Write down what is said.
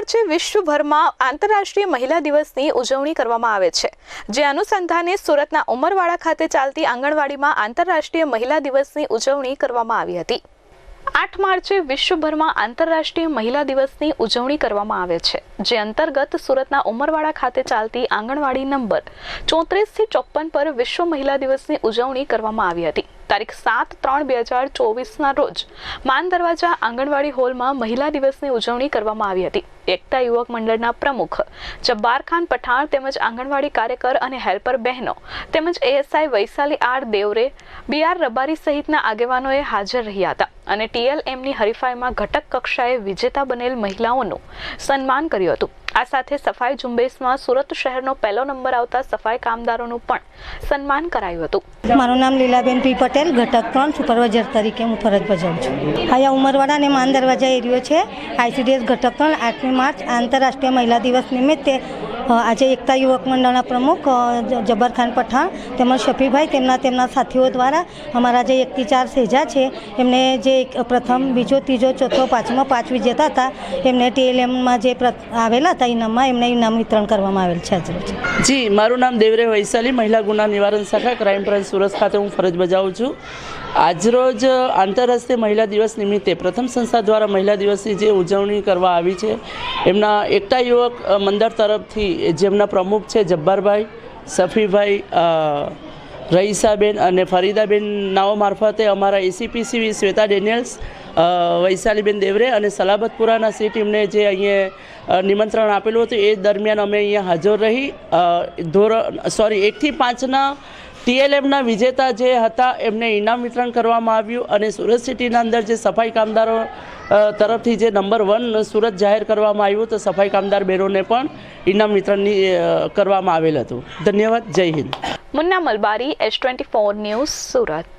માર્ચે વિશ્વભરમાં આંતરરાષ્ટ્રીય મહિલા દિવસની ઉજવણી કરવામાં આવે છે. જે અનુસંધાને સુરતના ઉમરવાડા ખાતે ચાલતી આંગણવાડીમાં આંતરરાષ્ટ્રીય મહિલા દિવસની ઉજવણી કરવામાં આવી હતી. આઠ માર્ચે વિશ્વભરમાં આંતરરાષ્ટ્રીય મહિલા દિવસની ઉજવણી કરવામાં આવે છે, જે અંતર્ગત સુરતના ઉમરવાડા ખાતે ચાલતી આંગણવાડી નંબર ચોત્રીસથી ચોપ્પન પર વિશ્વ મહિલા દિવસની ઉજવણી કરવામાં આવી હતી. તારીખ સાત ત્રણ બે હજાર ચોવીસના રોજ માન દરવાજા આંગણવાડી હોલમાં મહિલા દિવસની ઉજવણી કરવામાં આવી હતી. એકતા યુવક મંડળના પ્રમુખ જબ્બાર ખાન પઠાણ તેમજ આંગણવાડી કાર્યકર અને હેલ્પર બહેનો તેમજ ASI Vaishali R Devre B R Rabari સહિતના આગેવાનોએ હાજર રહ્યા હતા અને ટીએલએમની હરીફાઈમાં ઘટક કક્ષાએ વિજેતા બનેલ મહિલાઓનું સન્માન કર્યું હતું. આ સાથે સફાઈ ઝુંબેશમાં સુરત શહેરનો પહેલો નંબર આવતા સફાઈ કામદારોનું પણ સન્માન કરાયું હતું. મારું નામ લીલાબેન પી પટેલ, ઘટક ત્રણ સુપરવાઇઝર તરીકે હું ફરજ બજાવું છું. અહીંયા ઉમરવાડા અને માન દરવાજા એરિયો છે. આઈસીડીએસ ઘટક ત્રણ આઠમી માર્ચ આંતરરાષ્ટ્રીય મહિલા દિવસ નિમિત્તે આજે એકતા યુવક મંડળના પ્રમુખ અ, જ- જબ્બર ખાન પઠાણ તેમજ શફીભાઈ તેમના તેમના સાથીઓ દ્વારા અમારા જે એકથી ચાર સેજા છે એમને જે પ્રથમ બીજો ત્રીજો ચોથો પાંચમો પાંચ વિજેતા હતા એમને ટીએલએમમાં જે આવેલા હતા ઇનામમાં એમને ઇનામ વિતરણ કરવામાં આવેલ છે જી મારું નામ દેવરે વૈશાલી મહિલા ગુના નિવારણ શાખા ક્રાઇમ બ્રાન્ચ સુરત ખાતે હું ફરજ બજાવું છું. આજરોજ આંતરરાષ્ટ્રીય મહિલા દિવસ નિમિત્તે પ્રથમ સંસ્થા દ્વારા મહિલા દિવસની જે ઉજવણી કરવા આવી છે એમના એકતા યુવક મંડળ તરફથી જેમના પ્રમુખ છે જબ્બારભાઈ સફીભાઈ અ, રહીસાબેન અને ફરીદાબેન નાઓ મારફતે અમારા એસીપીસી શ્વેતા ડેનિયલ્સ વૈશાલીબેન દેવરે અને સલાબતપુરાના સી ટીમને જે અહીંયા નિમંત્રણ આપેલું હતું એ દરમિયાન અમે અહીંયા હાજર રહી. ધોરણ સોરી એકથી પાંચના ટીએલએમના વિજેતા જે હતા એમને ઇનામ વિતરણ કરવામાં આવ્યું અને સુરત સિટીના અંદર જે સફાઈ કામદારો તરફથી જે નંબર વન સુરત જાહેર કરવામાં આવ્યું તો સફાઈ કામદાર બેરોને પણ ઇનામ વિતરણની કરવામાં આવેલ હતું. ધન્યવાદ. Jai Hind. Munna Malbari, S twenty four news Surat.